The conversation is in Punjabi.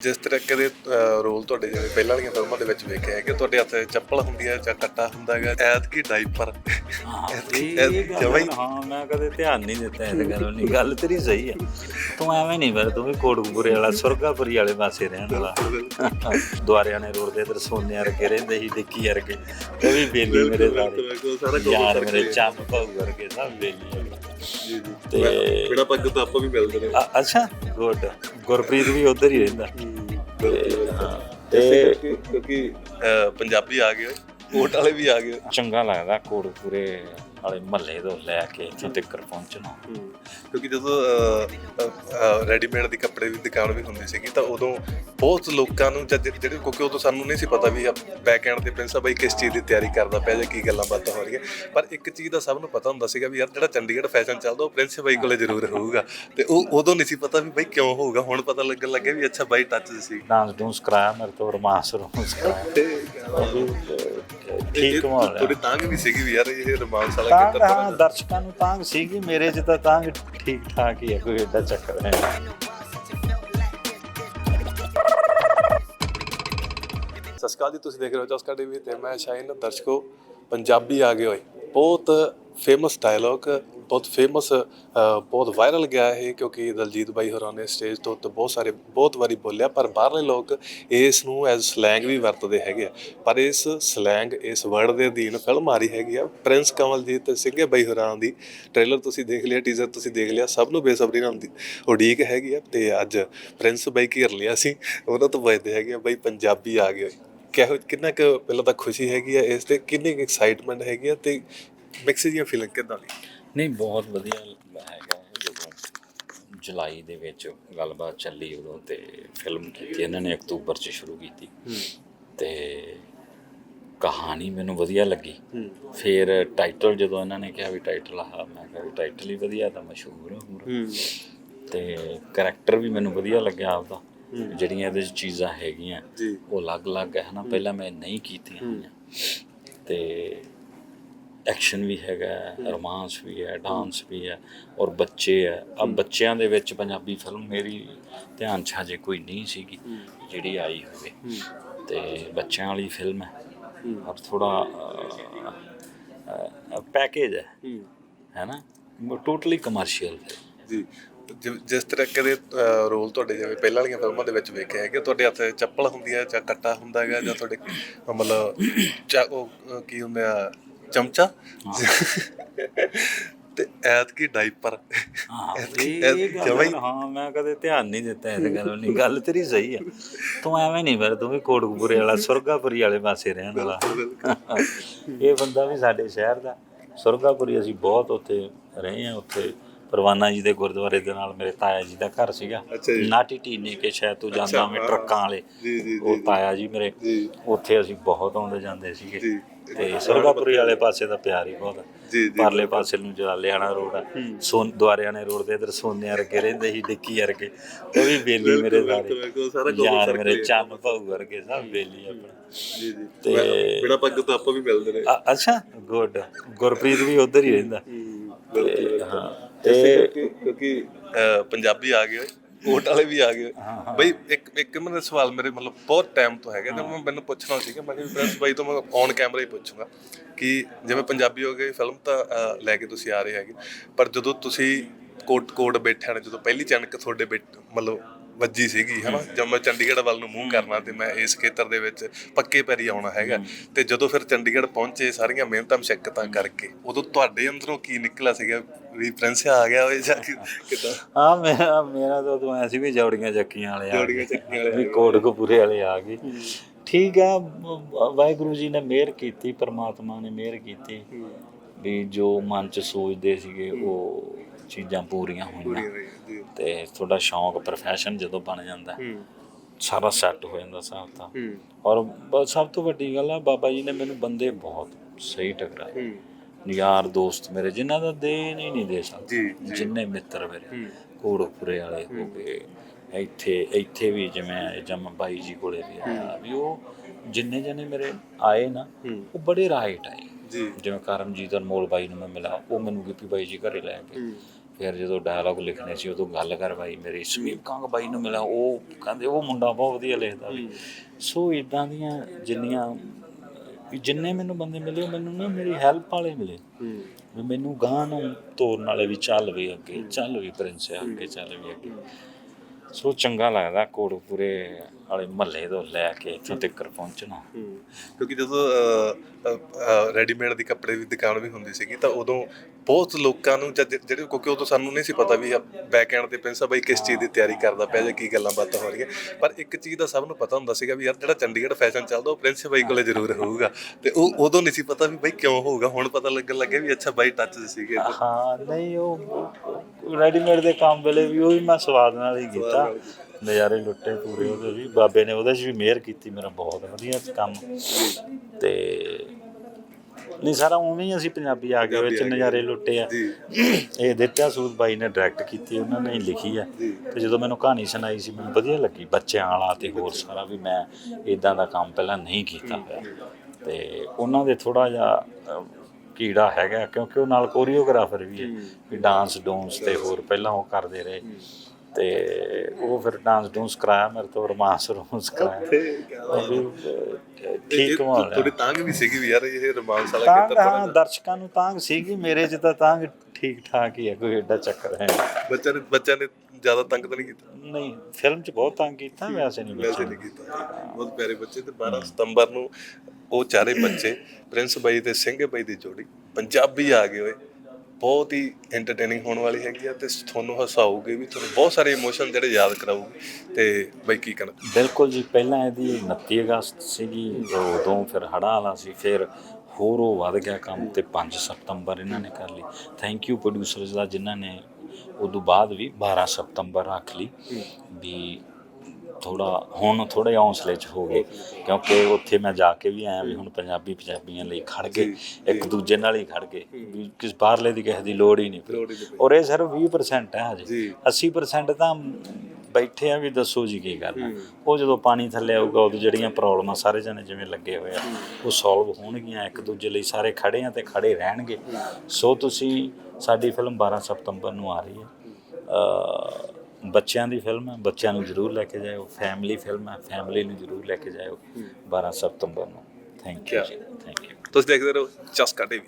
ਜਿਸ ਤਰੀਕੇ ਦੇ ਰੋਲ ਤੁਹਾਡੇ ਜਿਵੇਂ ਪਹਿਲਾਂ ਵਾਲੀਆਂ ਫਿਲਮਾਂ ਦੇ ਵਿੱਚ ਵੇਖੇ ਹੈ ਕਿ ਤੁਹਾਡੇ ਹੱਥ 'ਚ ਚੱਪਲ ਹੁੰਦੀ ਹੈ ਜਾਂ ਕੱਟਾ ਹੁੰਦਾ ਹੈਗਾ ਐਤ ਕੀ ਡਾਈਪਰ ਹਾਂ ਐਤਕੀ- ਇਹ ਜਮਾਂ ਹੀ- ਮੈਂ ਕਦੇ ਧਿਆਨ ਨਹੀਂ ਦਿੱਤਾ ਇਹ ਗੱਲ ਨਹੀਂ ਗੱਲ ਤੇਰੀ ਸਹੀ ਹੈ ਤੂੰ ਐਵੇਂ ਨਹੀਂ ਫਿਰ ਤੂੰ ਵੀ ਕੋਟਕਪੂਰੇ ਵਾਲਾ ਸੁਰਗਾਪੁਰੀ ਵਾਲੇ ਪਾਸੇ ਰਹਿਣ ਵਾਲਾ। ਦੁਆਰਿਆਂ ਨੇ ਰੋਡ ਦੇ ਇਧਰ ਸੋਨੇ ਵਰਗੇ ਰਹਿੰਦੇ ਸੀ ਦੇਖੀ ਵਰਗੇ। ਉਹ ਵੀ ਬੇਲੀ ਮੇਰੇ ਸਾਰੇ। ਯਾਰ ਮੇਰੇ ਚੰਮ ਭਾਊ ਵਰਗੇ ਸਭ ਬੇਲੀ ਹੈਗੇ। ਜੀ ਜੀ। ਤੇ ਬਿਨਾ ਪੱਗ ਤੋਂ ਆਪਾਂ ਵੀ ਮਿਲਦੇ ਨੇ। ਅੱਛਾ ਗੁੱਡ। ਗੁਰਪ੍ਰੀਤ ਵੀ ਉਧਰ ਹੀ ਰਹਿੰਦਾ। ਤੇ ਹਾਂ ਤੇ ਤੇ ਕਿਉਂਕਿ ਅਹ, ਪੰਜਾਬੀ ਆ ਗਏ ਕੋਟ ਵਾਲੇ ਵੀ ਆ ਗਏ। ਚੰਗਾ ਲੱਗਦਾ ਕੋਟਕਪੂਰੇ ਵਾਲੇ ਮਹੱਲੇ ਤੋਂ ਲੈ ਕੇ ਇੱਥੋਂ ਤੱਕ ਪਹੁੰਚਣਾ। ਕਿਉਂਕਿ ਜਦੋਂ ਰੈਡੀਮੇਡ ਦੀ ਕੱਪੜੇ ਦੀ ਦੁਕਾਨ ਵੀ ਹੁੰਦੀ ਸੀਗੀ ਤਾਂ ਉਦੋਂ ਬਹੁਤ ਲੋਕਾਂ ਨੂੰ ਜਦ ਜਿਹੜੇ ਕਿਉਂਕਿ ਉਦੋਂ ਸਾਨੂੰ ਨਹੀਂ ਸੀ ਪਤਾ ਵੀ ਬੈਕ ਐਂਡ ਤੇ ਪ੍ਰਿੰਸ ਬਾਈ ਕਿਸ ਚੀਜ਼ ਦੀ ਤਿਆਰੀ ਕਰਦਾ ਪਿਆ ਜਾਂ ਕੀ ਗੱਲਾਂ ਬਾਤਾਂ ਹੋ ਰਹੀਆਂ। ਪਰ ਇੱਕ ਚੀਜ਼ ਦਾ ਸਭ ਨੂੰ ਪਤਾ ਹੁੰਦਾ ਸੀਗਾ ਵੀ ਯਾਰ ਜਿਹੜਾ ਚੰਡੀਗੜ੍ਹ ਫੈਸ਼ਨ ਚੱਲਦਾ ਉਹ ਪ੍ਰਿੰਸ ਬਾਈ ਕੋਲੇ ਜ਼ਰੂਰ ਹੋਊਗਾ। ਤੇ ਉਹ ਉਦੋਂ ਨਹੀਂ ਸੀ ਪਤਾ ਵੀ ਬਾਈ ਕਿਉਂ ਹੋਊਗਾ। ਹੁਣ ਪਤਾ ਲੱਗਣ ਲੱਗਿਆ ਵੀ ਅੱਛਾ ਬਾਈ ਟੱਚ ਸੀ। ਡਾਂਸ ਡੂੰਸ ਕਰਾਇਆ ਮੇਰੇ ਤੋਂ ਰੋਮਾਂਸ ਰੋਮਾਂਸ ਕਰਾਇਆ। ਠੀਕ ਮਾਰ ਥੋੜੀ ਤਾਂਗ ਵੀ ਸੀਗੀ ਵੀ ਯਾਰ ਇਹ ਰੋਮਾਂਸ ਵਾਲਾ ਤਾਂ ਕਿੱਦਾਂ ਹਾਂ ਦਰਸ਼ਕਾਂ ਨੂੰ ਤਾਂ ਸੀਗੀ ਮੇਰੇ ਚ ਤਾਂ ਤਾਂ ਠੀਕ ਠਾਕ ਹੀ ਹੈ ਕੋਈ ਏਡਾ ਚੱਕਰ ਨਹੀਂ। ਸਤਿ ਸ਼੍ਰੀ ਅਕਾਲ ਜੀ ਤੁਸੀਂ ਦੇਖ ਰਹੇ ਹੋ ਜਸਕਾ ਟੀਵੀ ਤੇ ਮੈਂ ਸ਼ਾਇਨ ਦਰਸ਼ਕੋ ਪੰਜਾਬੀ ਆ ਗਏ ਹੋਏ। ਬਹੁਤ ਫੇਮਸ ਡਾਇਲੌਗ ਬਹੁਤ ਫੇਮਸ ਬਹੁਤ ਵਾਇਰਲ ਗਿਆ ਹੈ ਕਿਉਂਕਿ ਦਲਜੀਤ ਬਾਈ ਹੋਰਾਂ ਨੇ ਸਟੇਜ ਤੋਂ ਉੱਤੇ ਬਹੁਤ ਸਾਰੇ, ਬਹੁਤ ਵਾਰੀ ਬੋਲਿਆ, ਪਰ ਬਾਹਰਲੇ ਲੋਕ ਇਸ ਨੂੰ ਐਜ਼ ਸਲੈਂਗ ਵੀ ਵਰਤਦੇ ਹੈਗੇ ਆ। ਪਰ ਇਸ ਸਲੈਂਗ ਇਸ ਵਰਡ ਦੇ ਅਧੀਨ ਫਿਲਮ ਆ ਰਹੀ ਹੈਗੀ ਆ ਪ੍ਰਿੰਸ ਕਮਲਜੀਤ ਤੇ ਸਿੰਘੇ ਬਾਈ ਹੋਰਾਂ ਦੀ। ਟ੍ਰੇਲਰ ਤੁਸੀਂ ਦੇਖ ਲਿਆ ਟੀਜ਼ਰ ਤੁਸੀਂ ਦੇਖ ਲਿਆ, ਸਭ ਨੂੰ ਬੇਸਬਰੀ ਨਾਲ ਉਡੀਕ ਹੈਗੀ ਆ ਤੇ ਅੱਜ ਪ੍ਰਿੰਸ ਬਾਈ ਘੇਰ ਲਿਆ ਸੀ, ਉਹਨਾਂ ਤੋਂ ਪੁੱਛਦੇ ਹੈਗੇ ਆ, ਬਾਈ ਪੰਜਾਬੀ ਆ ਗਏ ਕਿਹੋ, ਕਿੰਨਾ ਕੁ ਪਹਿਲਾਂ ਤਾਂ ਖੁਸ਼ੀ ਹੈਗੀ ਆ ਇਸ ਤੇ, ਕਿੰਨੀ ਐਕਸਾਈਟਮੈਂਟ ਹੈਗੀ ਆ ਤੇ ਮਿਕਸ ਦੀਆਂ ਫੀਲਿੰਗ ਕਿਦਾਂ ਦੀ? ਨਹੀਂ ਬਹੁਤ ਵਧੀਆ ਹੈਗਾ ਜਦੋਂ ਜੁਲਾਈ ਦੇ ਵਿੱਚ ਗੱਲਬਾਤ ਚੱਲੀ ਉਦੋਂ ਤੇ ਫਿਲਮ ਕੀਤੀ ਇਹਨਾਂ ਨੇ ਅਕਤੂਬਰ 'ਚ ਸ਼ੁਰੂ ਕੀਤੀ। ਤੇ ਕਹਾਣੀ ਮੈਨੂੰ ਵਧੀਆ ਲੱਗੀ। ਫਿਰ ਟਾਈਟਲ ਜਦੋਂ ਇਹਨਾਂ ਨੇ ਕਿਹਾ ਵੀ ਟਾਈਟਲ ਆ ਮੈਂ ਕਿਹਾ ਵੀ ਟਾਈਟਲ ਹੀ ਵਧੀਆ ਤਾਂ ਮਸ਼ਹੂਰ ਹੋ। ਪੂਰਾ ਤੇ ਕਰੈਕਟਰ ਵੀ ਮੈਨੂੰ ਵਧੀਆ ਲੱਗਿਆ ਆਪਦਾ। ਜਿਹੜੀਆਂ ਇਹਦੇ 'ਚ ਚੀਜ਼ਾਂ ਹੈਗੀਆਂ ਉਹ ਅਲੱਗ-ਅਲੱਗ ਹੈ ਨਾ ਪਹਿਲਾਂ ਮੈਂ ਨਹੀਂ ਕੀਤੀਆਂ ਤੇ ਐਕਸ਼ਨ ਵੀ ਹੈਗਾ ਰੋਮਾਂਸ ਵੀ ਹੈ ਡਾਂਸ ਵੀ ਹੈ ਔਰ ਬੱਚੇ ਹੈ। ਅਬ ਬੱਚਿਆਂ ਦੇ ਵਿੱਚ ਪੰਜਾਬੀ ਫਿਲਮ ਮੇਰੀ ਧਿਆਨ 'ਚ ਹਜੇ ਕੋਈ ਨਹੀਂ ਸੀਗੀ ਜਿਹੜੀ ਆਈ ਹੋਵੇ। ਤੇ ਬੱਚਿਆਂ ਵਾਲੀ ਫਿਲਮ ਹੈ। ਔਰ ਥੋੜਾ ਪੈਕੇਜ ਹੈ। ਹੈ। ਨਾ? ਟੋਟਲੀ ਕਮਰਸ਼ੀਅਲ ਹੈ। ਜੀ। ਜਿਸ ਤਰੀਕੇ ਦੇ ਅਹ, ਰੋਲ ਤੁਹਾਡੇ ਜਿਵੇਂ ਪਹਿਲਾਂ ਵਾਲੀਆਂ ਫਿਲਮਾਂ ਦੇ ਵਿੱਚ ਵੇਖੇ ਹੈਗੇ ਤੁਹਾਡੇ ਹੱਥ ਚੱਪਲ ਹੁੰਦੀ ਹੈ ਜਾਂ ਕੱਟਾ ਹੁੰਦਾ ਹੈਗਾ ਜਾਂ ਤੁਹਾਡੇ ਮਤਲਬ ਉਹ ਕੀ ਹੁੰਦੇ ਆ ਚਮਚਾ? ਤੇ ਐਤ ਕੀ ਡਾਈਪਰ ਹਾਂ ਐਤਕੀ- ਇਹ ਐਤਕੀ ਜਮਾਂ ਹੀ- ਮੈਂ ਕਦੇ ਧਿਆਨ ਨਹੀਂ ਦਿੱਤਾ ਇਸ ਗੱਲ ਨਹੀਂ ਗੱਲ ਤੇਰੀ ਸਹੀ ਹੈ ਤੂੰ ਐਵੇਂ ਨਹੀਂ ਫਿਰ ਤੂੰ ਵੀ ਕੋਟਕਪੂਰੇ ਵਾਲਾ ਸੁਰਗਾਪੁਰੀ ਵਾਲੇ ਪਾਸੇ ਰਹਿਣ ਵਾਲਾ। ਇਹ ਬੰਦਾ ਵੀ ਸਾਡੇ ਸ਼ਹਿਰ ਦਾ। ਸੁਰਗਾਪੁਰੀ ਅਸੀਂ ਬਹੁਤ ਉੱਥੇ ਰਹੇ ਹਾਂ ਉੱਥੇ ਪਰਵਾਨਾ ਜੀ ਦੇ ਗੁਰਦੁਆਰੇ ਦੇ ਨਾਲ ਮੇਰੇ ਤਾਇਆ ਜੀ ਦਾ ਘਰ ਸੀਗਾ। ਨਾਟੀ ਟੀਨੇ ਕੇ ਸ਼ਾਇਦ ਤੂੰ ਜਾਂਦਾ ਮੈਂ ਟਰੱਕਾਂ ਵਾਲੇ। ਉਹ ਤਾਇਆ ਜੀ ਮੇਰੇ। ਉੱਥੇ ਅਸੀਂ ਬਹੁਤ ਆਉਂਦੇ ਜਾਂਦੇ ਸੀਗੇ। ਤੇ ਸੁਰਗਾਪੁਰੀ ਵਾਲੇ ਪਾਸੇ ਦਾ ਪਿਆਰ ਹੀ ਬਹੁਤ ਹੈ ਜੀ ਜੀ ਪਰਲੇ ਪਾਸੇ ਨੂੰ ਜਲਾਲਿਆਣਾ ਰੋਡ ਆ ਸੋਨ ਦੁਆਰਿਆਣੇ ਰੋਡ ਦੇ ਇਧਰ ਸੋਨੇ ਵਰਗੇ ਰਹਿੰਦੇ ਸੀ ਡਿੱਕੀ ਵਰਗੇ। ਉਹ ਵੀ ਬੇਲੀ ਮੇਰੇ ਸਾਰਾ। ਯਾਰ ਮੇਰੇ। ਚੰਨ ਭਾਊ ਵਰਗੇ ਸਭ ਬੇਲੀ ਆਪਣਾ। ਜੀ ਜੀ। ਤੇ- ਬਿਨਾ ਪੱਗ ਤੋਂ ਆਪਾਂ ਵੀ ਮਿਲਦੇ ਨੇ ਅੱਛਾ ਗੁੱਡ। ਗੁਰਪ੍ਰੀਤ ਵੀ ਉਧਰ ਹੀ ਰਹਿੰਦਾ। ਹਾਂ ਤੇ ਕਿਉਂਕਿ ਪੰਜਾਬੀ ਆ ਗਏ ਕੋਟ ਵਾਲੇ ਵੀ ਆ ਗਏ। ਬਈ ਇੱਕ ਇੱਕ ਮੈਨੂੰ ਸਵਾਲ ਮੇਰੇ ਮਤਲਬ ਬਹੁਤ ਟਾਈਮ ਤੋਂ ਹੈਗਾ ਤੇ ਮੈਂ ਮੈਨੂੰ ਪੁੱਛਣਾ ਸੀਗਾ ਮੈਂ ਕਿਹਾ ਵੀ ਪ੍ਰਿੰਸ ਬਾਈ ਤੋਂ ਮੈਂ ਔਨ ਕੈਮਰਾ ਹੀ ਪੁੱਛੂੰਗਾ ਕਿ ਜਿਵੇਂ ਪੰਜਾਬੀ ਹੋ ਗਈ ਫਿਲਮ ਤਾਂ ਲੈ ਕੇ ਤੁਸੀਂ ਆ ਰਹੇ ਹੈਗੇ ਪਰ ਜਦੋਂ ਤੁਸੀਂ ਕੋਟ ਕੋਟ ਬੈਠਿਆ ਨੇ ਜਦੋਂ ਪਹਿਲੀ ਚਣਕ ਤੁਹਾਡੇ ਮਤਲਬ ਵੱਜੀ ਸੀਗੀ ਹਨਾ? ਜਦ ਮੈਂ ਚੰਡੀਗੜ੍ਹ ਵੱਲ ਨੂੰ ਮੂੰਹ ਕਰਨਾ ਤੇ ਮੈਂ ਇਸ ਖੇਤਰ ਦੇ ਵਿੱਚ ਪੱਕੇ ਪੈਰੀ ਆਉਣਾ ਹੈਗਾ। ਤੇ ਜਦੋਂ ਫਿਰ ਚੰਡੀਗੜ੍ਹ ਪਹੁੰਚੇ ਸਾਰੀਆਂ ਮਿਹਨਤਾਂ ਮੁਸ਼ੱਕਤਾਂ ਕਰਕੇ ਉਦੋਂ ਤੁਹਾਡੇ ਅੰਦਰੋਂ ਕੀ ਨਿਕਲਿਆ ਸੀਗਾ? ਵੀ ਪ੍ਰਿੰਸ ਆ ਗਿਆ ਹੋਏ ਜਾਂ ਕਿੱਦਾਂ? ਹਾਂ ਮੇਰਾ ਮੇਰਾ ਤਾਂ ਉਦੋਂ ਐ ਸੀ ਵੀ ਜੌੜੀਆਂ ਚੱਕੀਆਂ ਵਾਲੇ ਆ। ਜੌੜੀਆਂ ਚੱਕੀਆਂ ਵਾਲੇ ਵੀ ਕੋਟਕਪੂਰੇ ਵਾਲੇ ਆ ਗਏ। ਠੀਕ ਆ ਮ- ਵਾਹਿਗੁਰੂ ਜੀ ਨੇ ਮਿਹਰ ਕੀਤੀ ਪਰਮਾਤਮਾ ਨੇ ਮਿਹਰ ਕੀਤੀ। ਵੀ ਜੋ ਮਨ ਚ ਸੋਚਦੇ ਸੀਗੇ ਉਹ ਚੀਜ਼ਾਂ ਪੂਰੀਆਂ ਹੋਈਆਂ। ਜੀ। ਤੇ ਤੁਹਾਡਾ ਸ਼ੌਂਕ profession ਜਦੋਂ ਬਣ ਜਾਂਦਾ ਹੂੰ। ਸਾਰਾ ਸੈੱਟ ਹੋ ਜਾਂਦਾ ਹਿਸਾਬ ਤਾਂ। ਹੂੰ। ਔਰ ਬ- ਸਭ ਤੋਂ ਵੱਡੀ ਗੱਲ ਆ ਬਾਬਾ ਜੀ ਨੇ ਮੈਨੂੰ ਬੰਦੇ ਬਹੁਤ ਸਹੀ ਟਕਰਾਏ ਹੂੰ। ਯਾਰ ਦੋਸਤ ਮੇਰੇ ਜਿਨ੍ਹਾਂ ਦਾ ਦੇ ਨਹੀਂ ਨਹੀਂ ਦੇ ਸਕਦੇ। ਜੀ ਜਿੰਨੇ ਮਿੱਤਰ ਮੇਰੇ ਹੂੰ। ਕੋੜਪੁਰੇ ਵਾਲੇ ਹੋ ਗਏ ਇੱਥੇ ਇੱਥੇ ਵੀ ਜਿਵੇਂ ਜਮ ਬਾਈ ਜੀ ਕੋਲੇ ਵੀ ਆਇਆ ਵੀ ਉਹ ਜਿੰਨੇ ਜਣੇ ਮੇਰੇ ਆਏ ਨਾ ਹੂੰ। ਉਹ ਬੜੇ ਰਾਈਟ ਆਏ। ਜੀ। ਜਿਵੇਂ ਕਰਮਜੀਤ ਅਨਮੋਲ ਬਾਈ ਨੂੰ ਮੈਂ ਮਿਲਾ ਉਹ ਮੈਨੂੰ ਗਿੱਪੀ ਬਾਈ ਜੀ ਘਰੇ ਲੈ ਹੂੰ। ਫਿਰ ਜਦੋਂ ਡਾਇਲੌਗ ਲਿਖਣੇ ਸੀ ਉਦੋਂ ਗੱਲ ਕਰਵਾਈ ਮੇਰੀ। ਸਮੀਪ ਕੰਗ ਬਾਈ ਨੂੰ ਮਿਲਿਆ ਉਹ ਕਹਿੰਦੇ ਉਹ ਮੁੰਡਾ ਬਹੁਤ ਵਧੀਆ ਲਿਖਦਾ ਵੀ ਸੋ ਇਦਾਂ ਦੀਆਂ ਜਿੰਨੀਆਂ ਵੀ ਜਿੰਨੇ ਮੈਨੂੰ ਬੰਦੇ ਮਿਲੇ ਉਹ ਮੈਨੂੰ ਨਾ ਮੇਰੀ ਹੈਲਪ ਵਾਲੇ ਮਿਲੇ। ਵੀ ਮੈਨੂੰ ਗਾਂ ਨੂੰ ਤੋਰਨ ਵਾਲੇ ਵੀ ਚੱਲ ਵੀ ਅੱਗੇ ਚੱਲ ਵੀ ਪ੍ਰਿੰਸ ਅੱਗੇ ਚੱਲ ਵੀ ਅੱਗੇ। ਸੋ ਚੰਗਾ ਲੱਗਦਾ ਕੋਟਪੂਰੇ ਵਾਲੇ ਮਹੱਲੇ ਤੋਂ ਲੈ ਕੇ ਇੱਥੋਂ ਤੱਕ ਪਹੁੰਚਣਾ। ਕਿਉਂਕਿ ਜਦੋਂ ਰੈਡੀਮੇਡ ਦੀ ਕੱਪੜੇ ਦੀ ਦੁਕਾਨ ਵੀ ਹੁੰਦੀ ਸੀਗੀ ਤਾਂ ਉਦੋਂ ਬਹੁਤ ਲੋਕਾਂ ਨੂੰ ਜਿਹੜੇ ਕਿਉਂਕਿ ਉਦੋਂ ਸਾਨੂੰ ਨਹੀਂ ਸੀ ਪਤਾ ਵੀ ਬੈਕ ਐਂਡ ਤੇ ਪ੍ਰਿੰਸ ਬਾਈ ਕਿਸ ਚੀਜ਼ ਦੀ ਤਿਆਰੀ ਕਰਦਾ ਪਿਆ ਜਾਂ ਕੀ ਗੱਲਾਂ ਬਾਤਾਂ ਹੋ ਰਹੀਆਂ। ਪਰ ਇੱਕ ਚੀਜ਼ ਦਾ ਸਭ ਨੂੰ ਪਤਾ ਹੁੰਦਾ ਸੀਗਾ ਵੀ ਯਾਰ ਜਿਹੜਾ ਚੰਡੀਗੜ੍ਹ ਫੈਸ਼ਨ ਚੱਲਦਾ ਉਹ ਪ੍ਰਿੰਸ ਬਾਈ ਕੋਲੇ ਜ਼ਰੂਰ ਹੋਊਗਾ। ਤੇ ਉਹ ਉਦੋਂ ਨਹੀਂ ਸੀ ਪਤਾ ਵੀ ਬਾਈ ਕਿਉਂ ਹੋਊਗਾ। ਹੁਣ ਪਤਾ ਲੱਗਣ ਲੱਗਿਆ ਵੀ ਅੱਛਾ ਬਾਈ ਟੱਚ ਸੀਗੇ। ਹਾਂ ਨਹੀਂ ਉਹ ਰੈਡੀਮੇਡ ਦੇ ਕੰਮ ਵੇਲੇ ਵੀ ਉਹ ਵੀ ਮੈਂ ਸਵਾਦ ਨਾਲ ਹੀ ਕੀਤਾ। ਨਜ਼ਾਰੇ ਲੁੱਟੇ ਪੂਰੇ ਉਹਦੇ ਵੀ। ਬਾਬੇ ਨੇ ਉਹਦੇ 'ਚ ਵੀ ਮਿਹਰ ਕੀਤੀ ਮੇਰਾ ਬਹੁਤ ਵਧੀਆ ਕੰਮ। ਤੇ ਨਹੀਂ ਸਾਰਾ ਉਵੇਂ ਹੀ ਅਸੀਂ ਪੰਜਾਬੀ ਆ ਗਏ ਵਿੱਚ ਨਜ਼ਾਰੇ ਲੁੱਟੇ ਆ। ਇਹ ਦਿੱਤਿਆ ਸੂਦ ਬਾਈ ਨੇ ਡਾਇਰੈਕਟ ਕੀਤੀ ਉਹਨਾਂ ਨੇ ਲਿਖੀ ਆ। ਤੇ ਜਦੋਂ ਮੈਨੂੰ ਕਹਾਣੀ ਸੁਣਾਈ ਸੀ ਮੈਨੂੰ ਵਧੀਆ ਲੱਗੀ। ਬੱਚਿਆਂ ਵਾਲਾ ਤੇ ਹੋਰ ਸਾਰਾ ਵੀ ਮੈਂ ਇਦਾਂ ਦਾ ਕੰਮ ਪਹਿਲਾਂ ਨਹੀਂ ਕੀਤਾ ਹੋਇਆ। ਤੇ ਉਹਨਾਂ ਦੇ ਥੋੜਾ ਜਿਹਾ ਕੀੜਾ ਹੈਗਾ ਕਿਉਂਕਿ ਉਹ ਨਾਲ ਕੋਰੀਓਗ੍ਰਾਫਰ ਵੀ ਹੈ ਵੀ ਡਾਂਸ ਡੂੰਸ ਤੇ ਹੋਰ ਪਹਿਲਾਂ ਉਹ ਕਰਦੇ ਰਹੇ। ਤੇ ਉਹ ਫਿਰ ਡਾਂਸ ਡੂੰਸ ਕਰਾਇਆ ਮੇਰੇ ਤੋਂ ਰੋਮਾਂਸ ਰੋਮਾਂਸ ਕਰਾਇਆ। ਠੀਕ ਮਾਹੌਲ ਹੈ। ਥੋੜੀ ਤੰਗ ਵੀ ਸੀਗੀ ਵੀ ਯਾਰ ਇਹ ਰੋਮਾਂਸ ਵਾਲਾ ਖੇਤਰ ਹਾਂ ਦਰਸ਼ਕਾਂ ਨੂੰ ਤਾਂਗ ਸੀਗੀ ਮੇਰੇ 'ਚ ਤਾਂ ਤਾਂਗ ਠੀਕ ਠਾਕ ਹੀ ਹੈ ਕੋਈ ਐਡਾ ਚੱਕਰ ਹੈ। ਬੱਚਿਆਂ ਨੇ ਬੱਚਿਆਂ ਨੇ ਜ਼ਿਆਦਾ ਤੰਗ ਤਾਂ ਨਹੀਂ ਕੀਤਾ? ਨਹੀਂ ਫਿਲਮ 'ਚ ਬਹੁਤ ਤੰਗ ਕੀਤਾ ਵੈਸੇ ਨਹੀਂ ਵੈਸੇ ਬੱਚੇ ਨਹੀਂ ਕੀਤਾ ਬਹੁਤ ਪਿਆਰੇ ਬੱਚੇ ਤੇ 12 ਸਤੰਬਰ ਨੂੰ ਉਹ ਚਾਰੇ ਬੱਚੇ ਪ੍ਰਿੰਸ ਬਾਈ ਤੇ ਸਿੰਘ ਬਾਈ ਦੀ ਜੋੜੀ ਪੰਜਾਬੀ ਆ ਗਏ ਓਏ। ਬਹੁਤ ਹੀ ਐਂਟਰਟੇਨਿੰਗ ਹੋਣ ਵਾਲੀ ਹੈਗੀ ਆ ਤੇ ਤੁਹਾਨੂੰ ਹਸਾਊਗੀ ਵੀ ਤੁਹਾਨੂੰ ਬਹੁਤ ਸਾਰੇ ਇਮੋਸ਼ਨ ਜਿਹੜੇ ਯਾਦ ਕਰਾਊਗੀ ਤੇ ਬਾਈ ਕੀ ਕਹਿਣਾ ਬਿਲਕੁਲ ਜੀ ਪਹਿਲਾਂ ਇਹਦੀ 29 ਅਗਸਤ ਸੀਗੀ ਉਦੋਂ ਫਿਰ ਹੜ੍ਹਾਂ ਵਾਲਾ ਸੀ ਫਿਰ ਹੋਰ ਉਹ ਵੱਧ ਗਿਆ ਕੰਮ ਤੇ 5 ਸਤੰਬਰ ਇਹਨਾਂ ਨੇ ਕਰ ਲਈ। ਥੈਂਕ ਯੂ ਪ੍ਰੋਡਿਊਸਰਸ ਦਾ ਜਿਨ੍ਹਾਂ ਨੇ ਉਦੋਂ ਬਾਅਦ ਵੀ 12 ਸਤੰਬਰ ਰੱਖ ਲਈ ਵੀ ਥੋੜਾ ਹੁਣ ਥੋੜੇ ਹੌਸਲੇ ਚ ਹੋ ਗਏ। ਕਿਉਂਕਿ ਉੱਥੇ ਮੈਂ ਜਾ ਕੇ ਵੀ ਆਇਆ ਵੀ ਹੁਣ ਪੰਜਾਬੀ ਪੰਜਾਬੀਆਂ ਲਈ ਖੜ ਗਏ ਇੱਕ ਦੂਜੇ ਨਾਲ ਹੀ ਖੜ ਗਏ ਵੀ ਕਿਸ ਬਾਹਰਲੇ ਦੀ ਕਿਸੇ ਦੀ ਲੋੜ ਹੀ ਨਹੀਂ ਪਈ। ਔਰ ਇਹ ਸਿਰਫ 20% ਹੈ ਹਜੇ। ਜੀ। 80% ਤਾਂ ਬੈਠੇ ਆ ਵੀ ਦੱਸੋ ਜੀ ਕੀ ਕਰਨਾ ਉਹ ਜਦੋਂ ਪਾਣੀ ਥੱਲੇ ਆਊਗਾ ਉਦੋਂ ਜਿਹੜੀਆਂ ਪ੍ਰੋਬਲਮਾਂ ਸਾਰੇ ਜਣੇ ਜਿਵੇਂ ਲੱਗੇ ਹੋਏ ਆ ਉਹ ਸੋਲਵ ਹੋਣਗੀਆਂ ਇੱਕ ਦੂਜੇ ਲਈ ਸਾਰੇ ਖੜੇ ਆ ਤੇ ਖੜੇ ਰਹਿਣਗੇ। ਸੋ ਤੁਸੀਂ ਸਾਡੀ ਫਿਲਮ 12 ਸਤੰਬਰ ਨੂੰ ਆ ਰਹੀ ਹੈ। ਬੱਚਿਆਂ ਦੀ ਫਿਲਮ ਹੈ ਬੱਚਿਆਂ ਨੂੰ ਜ਼ਰੂਰ ਲੈ ਕੇ ਜਾਇਓ ਫੈਮਿਲੀ ਫਿਲਮ ਹੈ ਫੈਮਿਲੀ ਨੂੰ ਜ਼ਰੂਰ ਲੈ ਕੇ ਜਾਇਓ 12 ਸਤੰਬਰ ਨੂੰ। Thank you ji thank you ਤੁਸੀਂ ਦੇਖਦੇ ਰਹੋ ਚਸਕਾ ਟੀਵੀ